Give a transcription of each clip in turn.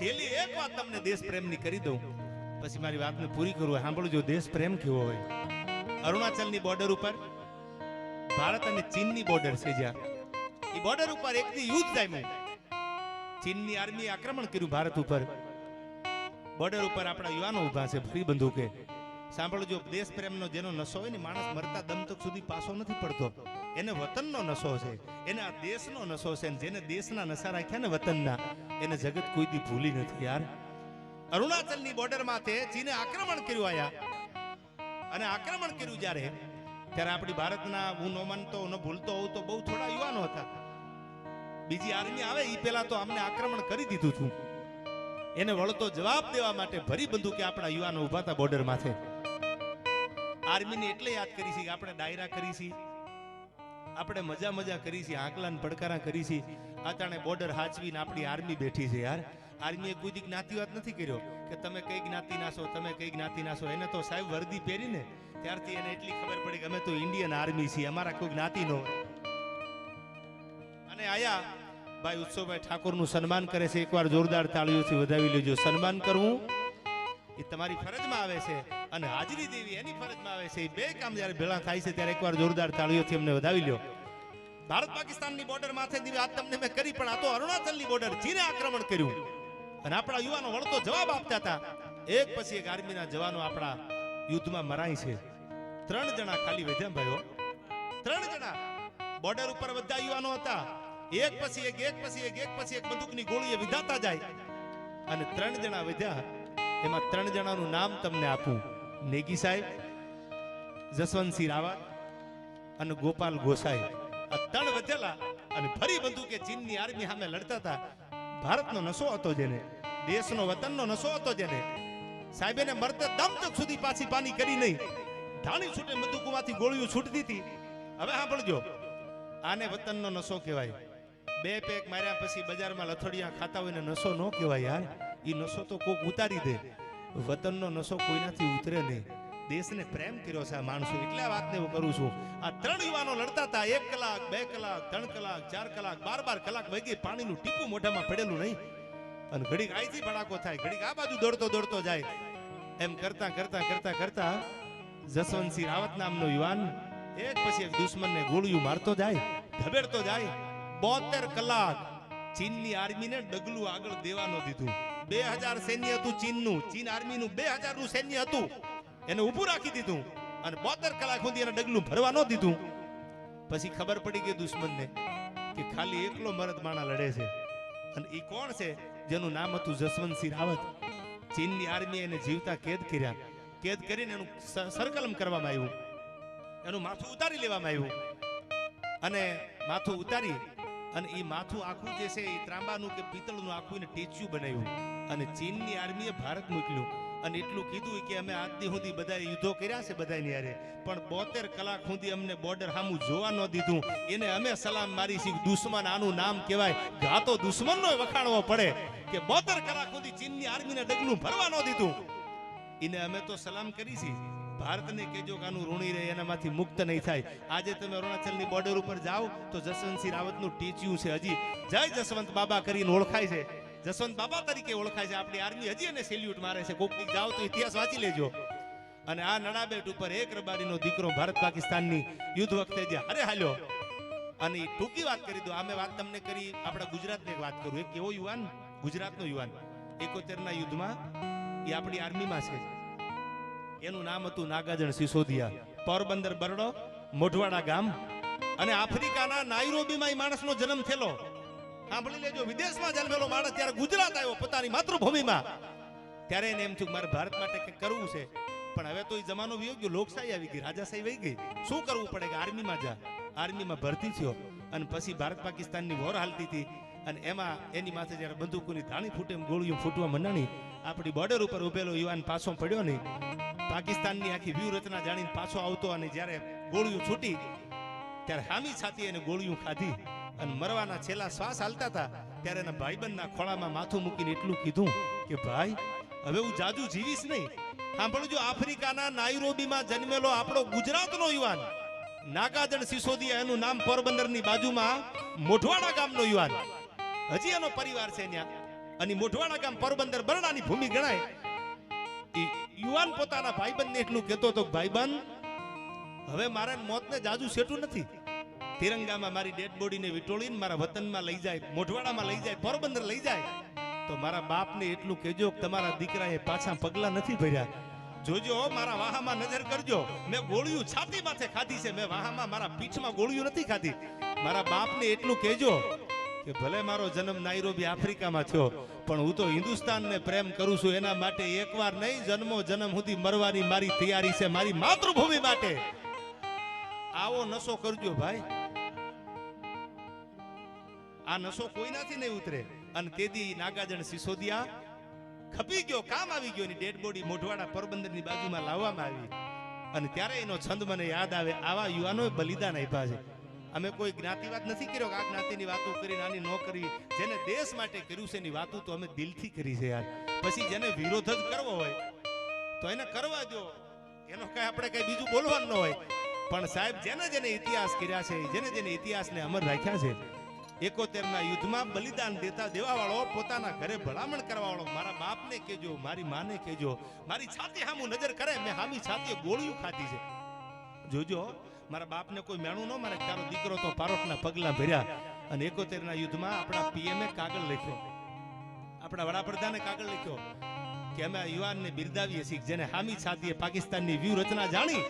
છેલ્લી એક વાત તમને દેશ પ્રેમની કરી દઉં. પછી મારી વાતને પૂરી કરું સાંભળજો દેશ પ્રેમ કેવો હોય. અરુણાચલની બોર્ડર ઉપર, ભારત અને ચીનની બોર્ડર છે જ્યાં. એ બોર્ડર ઉપર એકની યુદ્ધ જામ્યું. ચીનની આર્મી આક્રમણ કર્યું ભારત ઉપર. બોર્ડર ઉપર આપણા યુવાનો ઊભા છે, ફરી બંદૂકે. સાંભળજો દેશ પ્રેમનો જેનો નશો હોય ને, માણસ મરતા દમ તક સુધી પાછો નથી પડતો. એને વતનનો નશો છે. એને આ દેશનો નશો છે જેને દેશના નશા રાખ્યા ને, વતનના. એને જગત કોઈ દી ભૂલી નથી યાર. અરુણાચલની બોર્ડર માથે ચીને આક્રમણ કર્યું આયા. અને આક્રમણ કર્યું જ્યારે, ત્યારે આપણી ભારતના, હું ન માનતો, ન ભૂલતો હોઉં તો બહુ થોડા યુવાનો હતા. બીજી આર્મી આવે એ પહેલા તો અમને આક્રમણ કરી દીધું હતું. એને વળતો જવાબ દેવા માટે ભરી બંદૂકે આપણા યુવાનો ઊભા હતા બોર્ડર માથે આર્મીને એટલે યાદ કરી છે કે આપણે ડાયરા કરી છે. આપણે મજા મજા કરી છે, આંકલાન પડકારા કરી છે. અટાણે બોર્ડર હાચવીને આપણી આર્મી બેઠી છે યાર. આર્મીએ કોઈ જ્ઞાતિવાદ નથી કર્યો કે તમે કઈ જ્ઞાતિના છો, તમે કઈ જ્ઞાતિના છો. એને તો સાહેબ વર્દી પહેરીને ત્યારથી એને એટલી ખબર પડી કે અમે તો ઇન્ડિયન આર્મી છીએ, અમારા કોઈ જ્ઞાતિ નો અને આયા, ભાઈ ઉત્સવભાઈ ઠાકોરનું સન્માન કરે છે, એકવાર જોરદાર તાળીઓથી વધાવી લેજો. સન્માન કરવું એ તમારી ફરજમાં આવે છે. અને હાજરી દેવી એની ફરજમાં આવે છે. એ બે કામ જ્યારે ભેળા થાય છે ત્યારે એકવાર જોરદાર તાળીઓથી અમને વધાવી લ્યો. ભારત પાકિસ્તાનની બોર્ડર માથે ની વાત તમને મેં કરી, પણ આ તો અરુણાચલની બોર્ડર ચીને આક્રમણ કર્યું. અને આપણા યુવાનો વળતો જવાબ આપતા હતા. એક પછી એક આર્મીના જવાનો આપણા યુદ્ધમાં મરાય છે. ત્રણ જણા ખાલી વધ્યા ભાઈઓ. ત્રણ જણા બોર્ડર ઉપર બધા યુવાનો હતા. એક પછી એક એક પછી એક એક પછી એક બંદૂકની ગોળીએ વિધાતા જાય. અને ત્રણ જણા વધ્યા. એમાં ત્રણ જણાનું નામ તમને આપું. નેગી સાહેબ, જસવંતસિંહ રાવત અને ગોપાલ ગોસાઈ. આ ત્રણ વધેલા અને ફરી બંદૂકે ચીનની આર્મી સામે લડતા હતા. ભારતનો નશો હતો જેને, દેશનો વતનનો નશો હતો જેને. સાહેબેને મરતે દમ તક સુધી પાછી પાની કરી નહીં. ધાણી છૂટે મધુકુમાંથી ગોળીઓ છૂટતી હતી. હવે સાંભળજો, આને વતનનો નશો કહેવાય. બે પેક માર્યા પછી બજારમાં લથડિયા ખાતા હોય ને નશો ન કહેવાય યાર. એ નશો તો કોક ઉતારી દે. વતનનો નશો કોઈનાથી ઉતરે નહીં. દેશને પ્રેમ કર્યો છે આ માણસો. એટલે આ વાતને હું કરું છું. આ ત્રણ યુવાનો લડતા હતા. એક કલાક, બે કલાક, ત્રણ કલાક, ચાર કલાક, બાર બાર કલાક વગી પાણીનું ટીપું મોઢામાં પડેલું નહીં. અને ઘડીક આઈથી ભડાકો થાય. ઘડીક આ બાજુ દોડતો દોડતો જાય. એમ કરતા કરતા કરતા કરતા જસવંતસિંહ રાવત નામનો યુવાન એક પછી એક દુશ્મનને ગોળીઓ મારતો જાય, ધબેડતો જાય. બોતેર કલાક ચીનની આર્મીને ડગલું આગળ દેવાનો દીધું. બે હજાર સૈન્ય હતું ચીનનું. ચીન આર્મીનું બે હજારનું સૈન્ય હતું. એને ઊભું રાખી દીધું. અને બોતેર કલાક સુધી એને ડગલું ભરવા ન દીધું. પછી ખબર પડી ગઈ દુશ્મનને કે ખાલી એકલો મરદ માણા લડે છે. અને એ કોણ છે? જેનું નામ હતું જસવંતસિંહ રાવત. ચીનની આર્મી એને જીવતા કેદ કર્યા. કેદ કરીને એનું સરકલમ કરવામાં આવ્યું. એનું માથું ઉતારી લેવામાં આવ્યું. અને માથું ઉતારી અને એ માથું આખું જે છે, એ ત્રાંબાનું કે પિત્તળનું આખું એને ટેચ્યુ બનાવ્યું. અને ચીનની આર્મીએ ભારત મોકલ્યું. અને એટલું કીધું કે અમે આજથી સુધી બધા યુદ્ધો કર્યા છે બધાની યારે. પણ બોતેર કલાક સુધી અમને બોર્ડર સામું જોવા ન દીધું. એને અમે સલામ મારી છે દુશ્મન આનું નામ કહેવાય. ગાતો દુશ્મનનો વખાણવો પડે કે બોતેર કલાક સુધી ચીનની આર્મીને ડગલું ભરવા ન દીધું. એને અમે તો સલામ કરી છે ભારતને કેજો કે આનું ઋણી રહે, એનામાંથી મુક્ત નહીં થાય. આજે તમે અરુણાચલની બોર્ડર ઉપર જાઓ તો જસવંતસિંહ રાવતનું ટીચ્યું છે હજી. જય જસવંત બાબા કરીને ઓળખાય છે. જસવંત બાબા તરીકે ઓળખાય છે. આપણી આર્મી હજી એને સેલ્યુટ મારે છે. કોકની જાઓ તો ઇતિહાસ વાંચી લેજો. અને આ નડાબેટ ઉપર એક રબારીનો દીકરો ભારત પાકિસ્તાનની યુદ્ધ વખતે જે અરે હાલ્યો અને ટૂંકી વાત કરી દો. આમે વાત તમને કરી, આપણા ગુજરાતની વાત કરું. એક એવો યુવાન, ગુજરાતનો યુવાન. એકોતેરના યુદ્ધમાં એ આપણી આર્મીમાં છે. એનું નામ હતું નાગાજણ સિસોદિયા. પોરબંદર બરડો, મોઢવાડા ગામ અને આફ્રિકાના નાયરોબીમાં એ માણસનો જન્મ થયેલો. સાંભળી લેજો, વિદેશમાં જન્મેલો માણસ ત્યારે ગુજરાત આવ્યો પોતાની માતૃભૂમિમાં. ત્યારે એને એમ થયું મારે ભારત માટે કંઈક કરવું છે. પણ હવે તો એ જમાનો વિયો ગયો, લોકશાહી આવી ગઈ, રાજાશાહી વહી ગઈ. શું કરવું પડે કે આર્મીમાં જા? આર્મીમાં ભરતી થયો અને પછી ભારત પાકિસ્તાનની વોર હાલતી હતી. અને એમાં એની માથે જ્યારે બંદૂકોની ધાણી ફૂટે ગોળીઓ ફૂટવા મંડાણી આપણી બોર્ડર ઉપર ઉભેલો યુવાન પાછો પડ્યો ને પાકિસ્તાનની આખી વ્યૂહરચના જાણીને પાછો આવતો અને જ્યારે ગોળીઓ છૂટી, ત્યારે હામી છાતી એને ગોળીઓ ખાધી અને મરવાના છેલ્લા શ્વાસ હાલતા હતા, ત્યારે એના ભાઈબંધના ખોળામાં માથું મૂકીને એટલું કીધું કે, ભાઈ, હવે હું જાજુ જીવીશ નહીં. સાંભળજો આફ્રિકાના નાયરોબીમાં જન્મેલો આપણો ગુજરાતનો યુવાન, નાગાજણ સિસોદિયા એનું નામ પોરબંદરની બાજુમાં મોઢવાડા ગામનો યુવાન હજી એનો પરિવાર છે અને મોઢવાડા ગામ પોરબંદર બરડાની ભૂમિ ગણાય. યુવાન પોતાના ભાઈબંધને એટલું કહેતો હતો ભાઈબંધ, હવે મારે મોતને જાજુ સેટું નથી. તિરંગામાં મારી ડેડ બોડીને વિટોળીને મારા વતનમાં લઈ જાય મોઢવાડામાં લઈ જાય, પોરબંદર લઈ જાય. તો મારા બાપને એટલું કહેજો કે, તમારા દીકરાએ પાછા પગલા નથી ભર્યા. જોજો મારા વાહામાં નજર કરજો. મેં ગોળીયું છાતી માથે ખાધી છે. મેં વાહામાં મારા પીઠમાં ગોળીયું નથી ખાધી. મારા બાપને એટલું કહેજો કે ભલે મારો જન્મ નાયરોબી આફ્રિકામાં થયો, પણ હું તો હિન્દુસ્તાનને પ્રેમ કરું છું, એના માટે એકવાર નહીં જન્મો જન્મ સુધી મરવાની મારી તૈયારી છે, મારી માતૃભૂમિ માટે. આવો નશો કરજો ભાઈ. આ નશો કોઈનાથી નહીં ઉતરે. અને તેદી નાગાજણ સિસોદિયા ખપી ગયો, કામ આવી ગયો, એની ડેડ બોડી મોઢવાડા પોરબંદરની બાજુમાં લાવવામાં આવી. અને ત્યારે એનો છંદ મને યાદ આવે, આવા યુવાનોએ બલિદાન આપ્યા છે. અમે કોઈ જ્ઞાતિવાદ નથી કર્યો આ જ્ઞાતિની વાતો કરી નાની ન કરવી જેને દેશ માટે કર્યું છે એની વાતો તો અમે દિલથી કરી છે યાર. પછી જેને વિરોધ જ કરવો હોય, તો એને કરવા દો. એનો કઈ આપણે કઈ બીજું બોલવાનું ન હોય. પણ સાહેબ, જેને જેને ઇતિહાસ કર્યા છે, જેને જેને ઇતિહાસને અમર રાખ્યા છે, એકોતેરના યુદ્ધમાં બલિદાન દેતા દેવાવાળો, પોતાના ઘરે ભલામણ કરવાવાળો, મારા બાપને કેજો મારી માને કેજો મારી છાતી હામું નજર કરે, મેં હામી છાતીએ ગોળીઓ ખાધી છે. જોજો મારા બાપને કોઈ મેણું ન મારે તારો દીકરો તો પારોટના પગલા ભર્યા અને એકોતેર ના યુદ્ધમાં આપણા પીએમએ કાગળ લખ્યો. આપણા વડાપ્રધાને કાગળ લખ્યો કે અમે યુવાનને બિરદાવીએ છીએ, જેને હામી છાતીએ પાકિસ્તાનની વ્યૂહરચના જાણી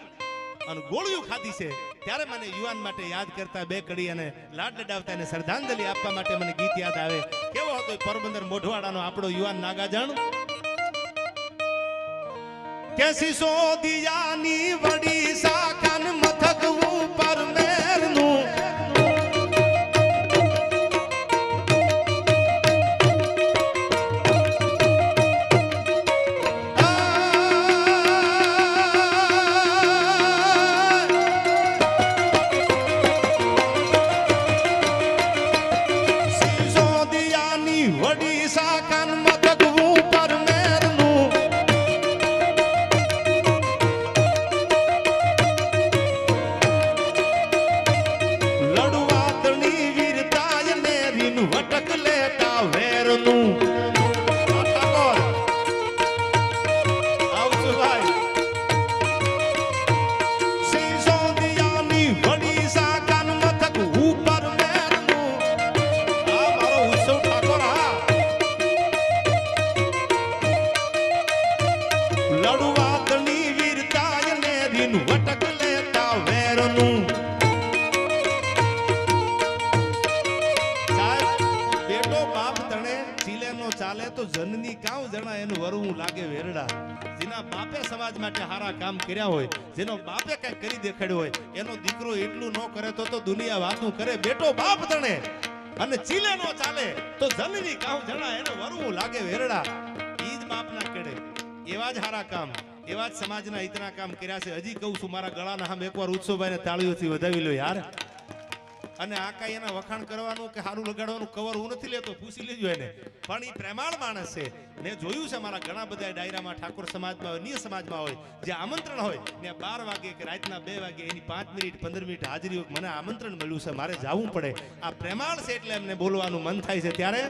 અને ગોળીઓ ખાધી છે. ત્યારે મને યુવાન માટે યાદ કરતા બે કડી અને લાડ લડાવતા અને શ્રદ્ધાંજલિ આપવા માટે મને ગીત યાદ આવે. કેવો હતો પોરબંદર મોઢવાડાનો આપણો યુવાન નાગાજણ? કે સિસોદિયાની વડી સાખન મથક ઉપર મેરનું જેનો બાપે કઈ કરી દેખાડ્યો હોય, એનો દીકરો એટલું ન કરે તો તો દુનિયા વાતું કરે. બેટો બાપ તણે અને ચીલે નો ચાલે તો જનની કામ જણા એને વરવું લાગે વેરડા. ઈ જ બાપના કેડે. એવા જ હારા કામ, એવા જ સમાજના હિતના કામ કર્યા છે. હજી કહું છું, મારા ગળાના હામ એકવાર ઉત્સવભાઈને તાળીઓથી વધાવી લો યાર. અને આ કાંઈ એના વખાણ કરવાનું કે સારું લગાડવાનું કવર હું નથી લેતો, પૂછી લેજો એને. પણ એ પ્રેમાળ માણસ છે. મેં જોયું છે મારા ઘણા બધા ડાયરામાં ઠાકોર સમાજમાં હોય, અન્ય સમાજમાં હોય, જે આમંત્રણ હોય, ને બાર વાગે કે રાતના બે વાગે એની પાંચ મિનિટ, પંદર મિનિટ હાજરી મને આમંત્રણ મળ્યું છે, મારે જવું પડે. આ પ્રેમાળ છે એટલે એમને બોલવાનું મન થાય છે. ત્યારે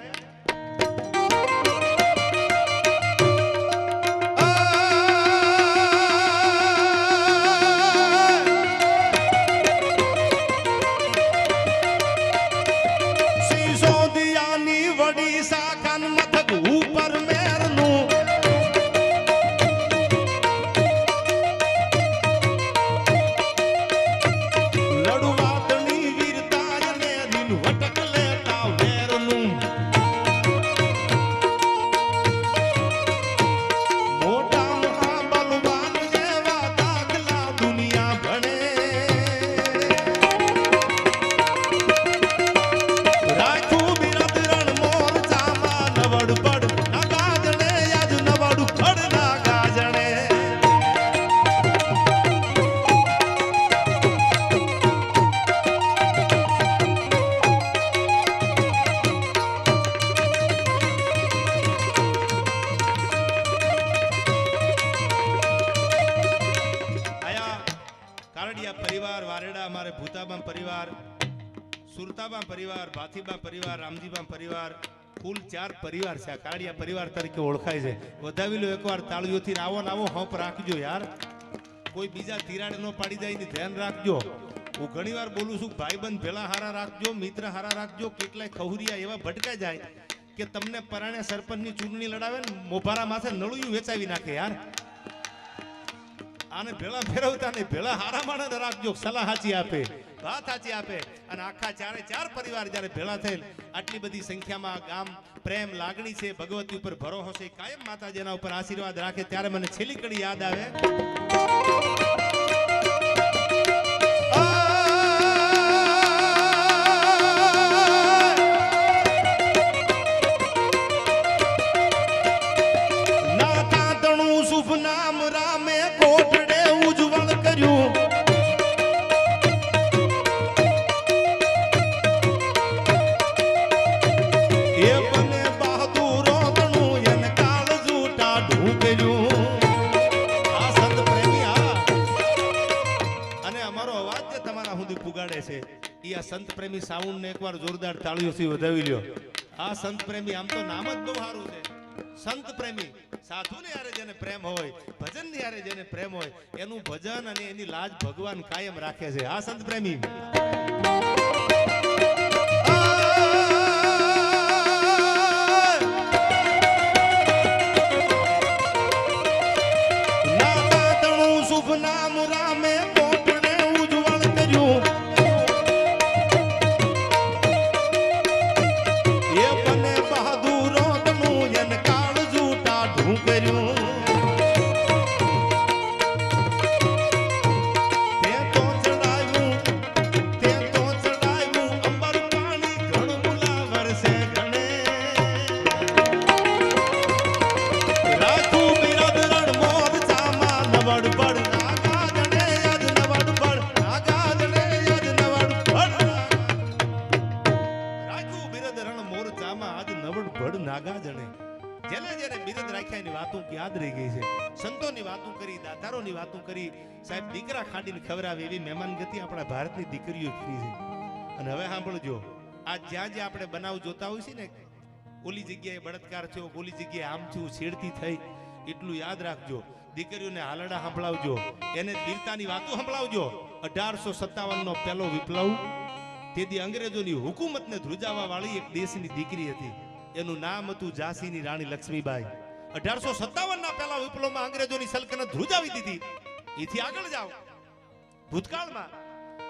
સિસોદિયાની કાન મથક ઉપર મેરનું ભૂતાબા પરિવાર, ભાથીબા પરિવાર, રામજીબા પરિવાર, કુલ ચાર પરિવાર છે. કાળિયા પરિવાર તરીકે ઓળખાય છે. વધાવી લો એકવાર તાળીઓથી આવો ને આવો હંપ રાખજો યાર. કોઈ બીજા તિરાડ ન પાડી જાય ને ધ્યાન રાખજો. હું ઘણીવાર બોલું છું, ભાઈબંધ ભેલા હારા રાખજો મિત્ર હારા રાખજો, કેટલાય ખહુરિયા એવા ભટકાઈ જાય કે તમને પરાણે સરપંચની ચૂંટણી લડાવે ને મોભારા માથે નળુયું વેચાવી નાખે યાર. આને ભેળા ફેરવતા ને ભેળા હારા માણસ રાખજો, સલાહ સાચી આપે. વાત સાચી આપે. અને આખા ચારે ચાર પરિવાર જ્યારે ભેળા થયેલ, આટલી બધી સંખ્યામાં ગામ પ્રેમ, લાગણી છે, ભગવતી ઉપર ભરોસો છે, કાયમ માતાજીના ઉપર આશીર્વાદ રાખે, ત્યારે મને છેલ્લી કડી યાદ આવે. આ સંત પ્રેમી સાઉન્ડ ને એકવાર જોરદાર તાળીઓથી વધાવી લ્યો. આ સંત પ્રેમી, આમ તો નામ જ બહુ સારું છે. સંત પ્રેમી સાધુ ને યારે જેને પ્રેમ હોય ભજનની યારે જેને પ્રેમ હોય, એનું ભજન અને એની લાજ ભગવાન કાયમ રાખે છે. આ સંત પ્રેમી? નામ રામે નાગા જેને જેને બિરદ રાખ્યાની વાતો યાદ રહી ગઈ છે. સંતોની વાતો કરી, દાતારોની વાતો કરી. સાહેબ, દીકરા ખાડીને ખવરાવે એવી મહેમાન ગતિ આપણા ભારતની દીકરીઓ કરી છે. અને હવે સાંભળજો, આ જ્યાં જ્યાં આપણે બનાવ જોતા હોય છે ને, ઓલી જગ્યાએ બળાત્કાર થયો, ઓલી જગ્યાએ આમ થયું છેડતી થઈ, એટલું યાદ રાખજો. દીકરીઓને હાલડા સંભળાવજો. એને વીરતાની વાતો સંભળાવજો. અઢારસો સત્તાવન નો પહેલો વિપ્લવ. તેથી અંગ્રેજોની હુકુમતને ધ્રુજાવા વાળી એક દેશની દીકરી હતી. એનું નામ હતું ઝાંસીની રાણી લક્ષ્મીબાઈ. અઢારસો સત્તાવન ના પહેલા વિપ્લવમાં અંગ્રેજોની સલ્તનત ધ્રુજાવી દીધી. એથી આગળ જાઓ. ભૂતકાળમાં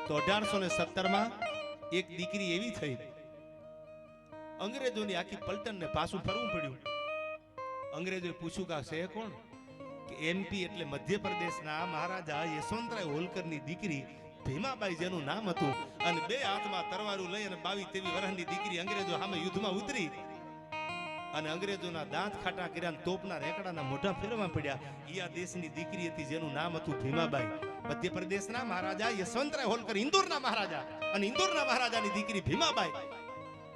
તો અઢારસો ને સત્તરમાં એક દીકરી એવી થઈ. અંગ્રેજોની આખી પલટનને પાછું ફરવું પડ્યું. અંગ્રેજોએ પૂછ્યું કે છે કોણ? કે એમપી એટલે મધ્યપ્રદેશના મહારાજા યશવંતરાય હોલકરની દીકરી ભીમાબાઈ જેનું નામ હતું. અને બે હાથમાં તરવારું લઈ અને બાવી તેવી વરહની દીકરી અંગ્રેજો સામે યુદ્ધમાં ઉતરી. અને અંગ્રેજોના દાંત ખાટા કર્યા તોપના રેકડાના મોઢા ફેરવા પડ્યા. એ દેશની દીકરી હતી જેનું નામ હતું ભીમાબાઈ. મધ્યપ્રદેશના મહારાજા યશવંતરાય હોલકર, ઇન્દોરના મહારાજા. અને ઇન્દોરના મહારાજાની દીકરી ભીમાબાઈ.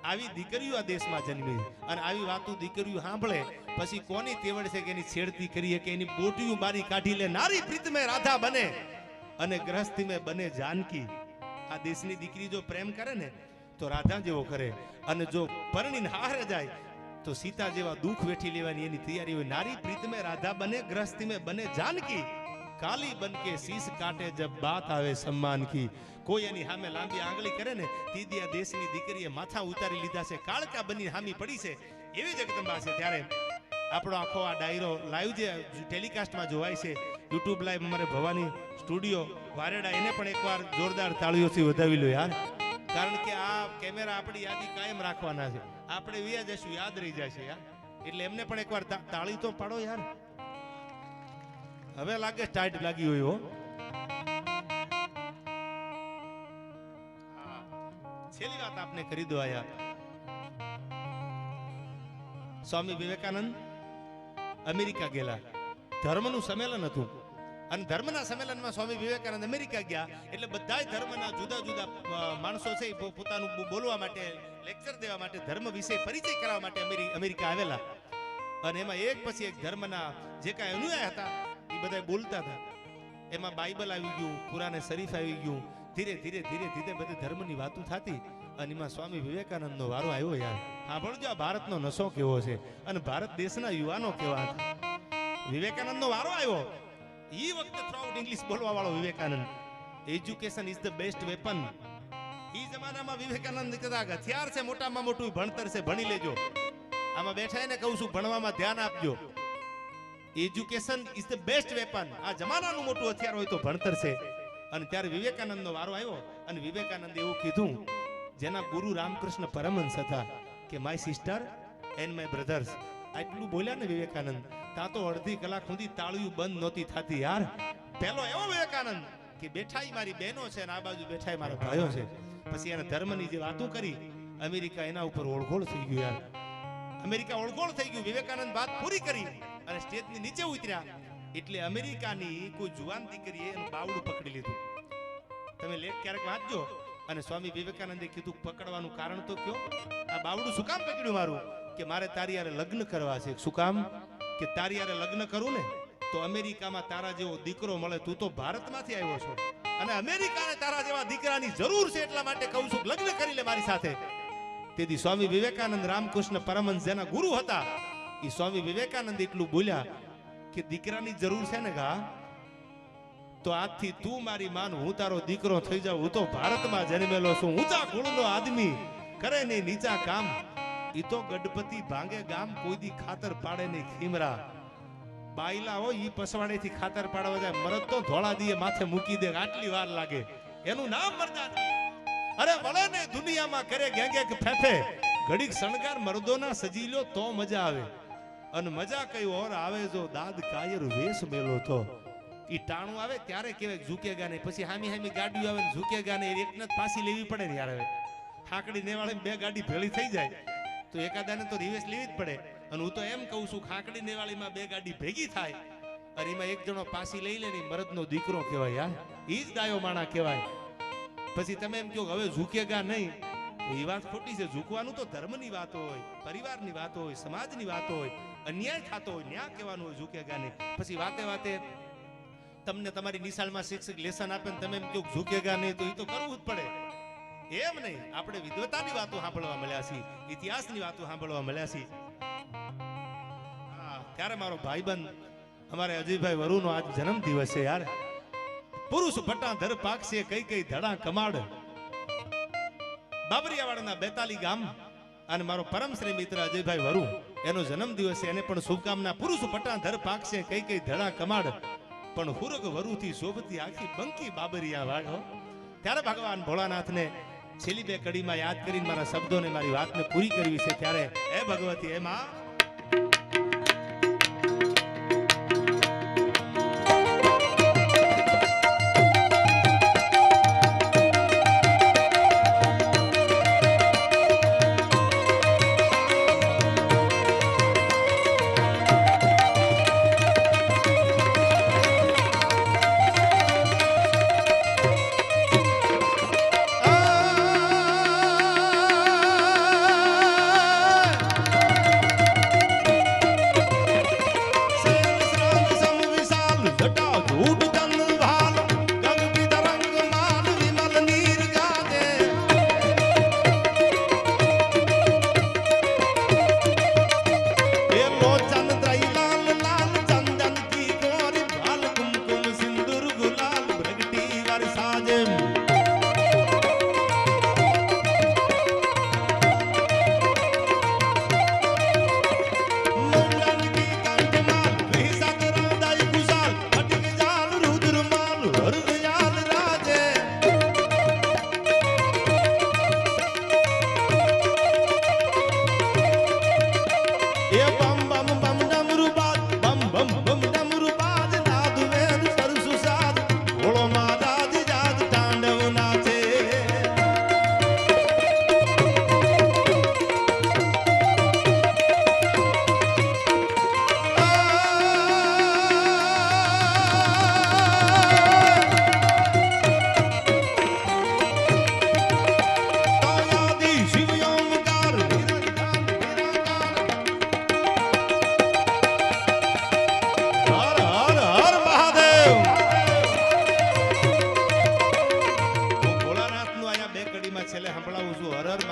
આવી દીકરીઓ આ દેશમાં જન્મી. અને આવી વાતો દીકરીઓ સાંભળે. પછી કોની તેવડ છે કે એની છેડતી કરીએ કે એની બોટીયું બારી કાઢી લે, નારી પ્રીતમે રાધા બને. અને ગ્રસ્તી મેં બને જાનકી. આ દેશની દીકરી જો પ્રેમ કરે ને, તો રાધા જેવો કરે. અને જો પરણીને હારે જાય તો સીતા જેવા દુઃખ વેઠી લેવાની એની તૈયારી હોય. નારી પ્રીતમે રાધા બને ગ્રસ્તી મેં બને. જાનકી, કાલી બનકે શીશ કાટે જબ બાત આવે સન્માન કી. કોઈ એની સામે લાંબી આંગળી કરે ને, તીદિયા દેશની દીકરીએ માથા ઉતારી લીધા છે. કાળકા બની હામી પડી છે. એવી જગદંબા છે. ત્યારે આપણો આખો આ ડાયરો લાઈવ જે ટેલિકાસ્ટમાં જોવાય છે યુટ્યુબ લાઈવ અમારે ભવાની સ્ટુડિયો વારેડા એને પણ એકવાર જોરદાર તાળીઓથી વધાવી લો યાર. કારણ કે આ કેમેરા આપણી યાદી કાયમ રાખવાના છે. આપણે વ્યા જશું, યાદ રહી જશે યાર એટલે એમને પણ એકવાર તાળી તો પાડો યાર. હવે લાગે ટાઈટ લાગી હોય, હો. છેલ્લી વાત આપને કરી દો યાર સ્વામી વિવેકાનંદ, અમેરિકા ગયેલા. ધર્મનું સંમેલન હતું. અને ધર્મના સંમેલનમાં સ્વામી વિવેકાનંદ અમેરિકા ગયા. એટલે બધા ધર્મના જુદા જુદા માણસો છે પોતાનું બોલવા માટે લેક્ચર દેવા માટે, ધર્મ વિશે પરિચય કરાવવા માટે અમેરિકા આવેલા. અને એમાં એક પછી એક ધર્મના જે કાંઈ અનુયાય હતા, એ બધા બોલતા હતા. એમાં બાઇબલ આવી ગયું, કુરાને શરીફ આવી ગયું. ધીરે ધીરે ધીરે ધીરે બધી ધર્મની વાતો થતી અને એમાં સ્વામી વિવેકાનંદનો વારો આવ્યો યાર. સાંભળજો આ ભારતનો નશો કેવો છે અને ભારત દેશના યુવાનો કેવા હતા. વિવેકાનંદનો વારો આવ્યો. ઈ વખતે થ્રુઆઉટ ઇંગ્લિશ બોલવા વાળો Vivekanand. Education is the best weapon ઈ જમાનામાં વિવેકાનંદ કહેતા હથિયાર છે, મોટામાં મોટું ભણતર છે, ભણી લેજો. આમાં બેઠા એને કહું છું, ભણવામાં ધ્યાન આપજો. Education is the best weapon આ જમાનાનું મોટું હથિયાર હોય તો ભણતર છે. અને ત્યારે વિવેકાનંદનો વારો આવ્યો અને વિવેકાનંદ એવું કીધું, જેના ગુરુ રામકૃષ્ણ પરમહંસ હતા કે my sister and my brothers આટલું બોલ્યા ને વિવેકાનંદ. તો અડધી કલાક સુધી તાળિયું બંધ નહોતી થતી યાર. પેલો એવો વિવેકાનંદ કે બેઠા મારી બહેનો છે અને આ બાજુ બેઠા મારા ભાઈઓ છે. પછી એને ધર્મની જે વાતો કરી, અમેરિકા એના ઉપર ઓળઘોળ થઈ ગયું યાર. અમેરિકા ઓળઘોળ થઈ ગયું, વિવેકાનંદ વાત પૂરી કરી અને સ્ટેજની નીચે ઉતર્યા. એટલે અમેરિકાની કોઈ જુવાન દીકરીએ એનું બાવડું પકડી લીધું. તમે લેખ ક્યારેક વાંચજો અને સ્વામી વિવેકાનંદે કીધું, પકડવાનું કારણ તો કયો? આ બાવડું શું કામ પકડ્યું મારું? કે મારે તારી યારે લગ્ન કરવા છે. શું કામ? કે તારી યારે લગ્ન કરું ને, તો અમેરિકામાં તારા જેવો દીકરો મળે, તું તો ભારતમાંથી આવ્યો છો. અને અમેરિકાને તારા જેવા દીકરાની જરૂર છે એટલા માટે કહું છું, લગ્ન કરી લે મારી સાથે. તેથી સ્વામી વિવેકાનંદ રામકૃષ્ણ પરમહંસ જેના ગુરુ હતા, એ સ્વામી વિવેકાનંદ એટલું બોલ્યા કે દીકરાની જરૂર છે ને ગા, તો આજથી તું મારી માન, હું તારો દીકરો થઈ જાઉં, હું તો ભારતમાં જન્મેલો છું, ઊંચા કુળનો આદમી, કરે નહીં, નીચા કામ. ઈ તો ગણપતિ ભાંગે ગામ કોઈ દી ખાતર પાડે નહીં, ખીમરા. બાયલા હોય ઈ પસવાડેથી ખાતર પાડવા જાય. મરદ તો ધોળા દીએ માથે મૂકી દે, આટલી વાર લાગે. એનું નામ મરદાની અરે વળે ને દુનિયામાં કરે ગેંગે કે ફેફે. ઘડીક શણગાર મરદોના સજી તો મજા આવે. અને મજા કઈ ઓર આવે જો દાદ કાયર વેશ મેલો તો. ઈ ટાણું આવે ત્યારે કેવાય ઝૂકેગા નહીં પછી હામી હામી ગાડીઓ આવે ને ઝૂકેગા નહીં એકને જ પાછી લેવી પડે ને યાર હવે. ખાકડી નેવાળે બે ગાડી ભેળી થઈ જાય. તો એકાદાને તો રિવેસ લેવી જ પડે. અને હું તો એમ કહું છું, ખાંકડી નેવાળીમાં બે ગાડી ભેગી થાય. અને એમાં એક જણો પાસી લઈ લે ને, મરદનો દીકરો કહેવાય યાર એ જ ગાયો માણા કહેવાય. પછી તમે એમ કહો હવે ઝૂકેગા નહીં. એ વાત ખોટી છે. ઝૂકવાનું તો ધર્મની વાતો હોય, પરિવારની વાતો હોય, સમાજની વાતો હોય, અન્યાય થતો હોય, ન્યા કહેવાનું હોય ઝૂકેગા નહીં. પછી વાતે વાતે તમને તમારી નિશાળમાં શિક્ષક લેસન આપે ને તમે એમ કહો ઝૂકેગા નહીં, તો એ તો કરવું જ પડે. એમ નહીં. આપણે વિદ્વતાની વાતો સાંભળવા મળ્યા છીએ, ઇતિહાસની વાતો સાંભળવા મળ્યા છીએ. ત્યારે મારો ભાઈબંધ, અમારે અજયભાઈ વરુનો આજ જન્મ દિવસ છે યાર. પુરુષ ભટ્ટા ધર પાકશે, કઈ કઈ ધડા કમાડ. બાબરિયાવાડાના બેતાલી ગામ અને મારો પરમ શ્રી મિત્ર અજયભાઈ વરુ, એનો જન્મ દિવસ છે, એને પણ શુભકામના. પુરુષ ભટ્ટા ધર પાકશે, કઈ કઈ ધડા કમાડ. પણ હુરગ વરુથી શોભતી આખી બંકી બાબરિયા વાળો ત્યારે ભગવાન ભોળાનાથને છેલ્લી બે કડીમાં યાદ કરીને મારા શબ્દોને મારી વાતને પૂરી કરવી છે ત્યારે, હે ભગવતી હે માં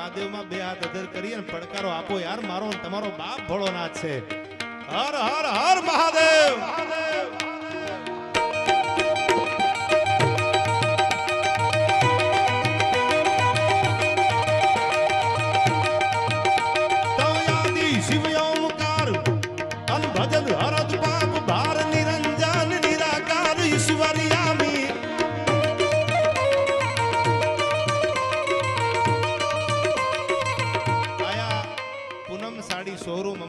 મહાદેવમાં બે હાથ અધર કરી અને પડકારો આપો યાર. મારો તમારો બાપ ભોળોનાથ છે. હર હર હર મહાદેવ મહાદેવ.